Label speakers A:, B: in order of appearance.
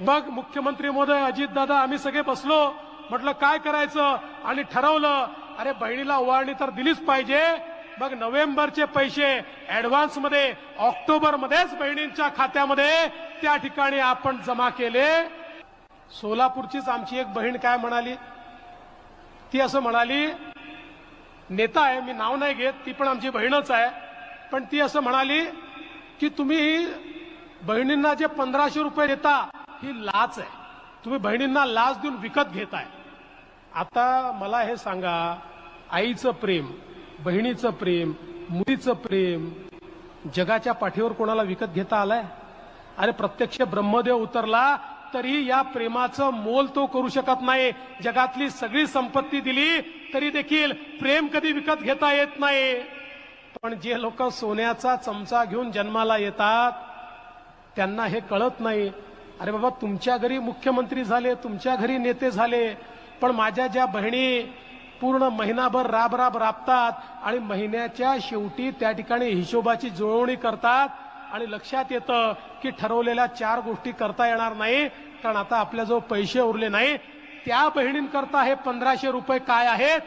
A: मग मुख्यमंत्री महोदय अजितदादा आम्ही सगळे बसलो. म्हटलं काय करायचं? आणि ठरवलं अरे बहिणीला ओवाळणी तर दिलीच पाहिजे. मग नोव्हेंबरचे पैसे ऍडव्हान्समध्ये ऑक्टोबर मध्येच बहिणींच्या खात्यामध्ये त्या ठिकाणी आपण जमा केले. सोलापूरचीच आमची एक बहीण काय म्हणाली? ती असं म्हणाली नेता आहे मी नाव नाही घेत ती पण आमची बहीणच आहे. पण ती असं म्हणाली की तुम्ही बहिणींना जे पंधराशे रुपये देता ही लाच आहे. तुम्ही बहिणींना लाच देऊन विकत घेताय. आता मला हे सांगा आईचं प्रेम बहिणीचं प्रेम मुलीचं प्रेम जगाच्या पाठीवर कोणाला विकत घेता आलाय? अरे प्रत्यक्ष ब्रह्मदेव उतरला तरी या प्रेमाचं मोल तो करू शकत नाही. जगातली सगळी संपत्ती दिली तरी देखील प्रेम कधी विकत घेता येत नाही. पण जे लोक सोन्याचा चमचा घेऊन जन्माला येतात त्यांना हे कळत नाही. अरे बाबा तुमच्या घरी मुख्यमंत्री झाले तुमच्या घरी नेते झाले पण माझ्या ज्या बहिणी पूर्ण महिनाभर राब राब राबतात आणि महिन्याच्या शेवटी त्या ठिकाणी हिशोबाची जुळवणी करतात आणि लक्षात येतं की ठरवलेल्या चार गोष्टी करता येणार नाही कारण आता आपल्याजवळ पैसे उरले नाही. त्या बहिणींकरता हे पंधराशे रुपये काय आहेत?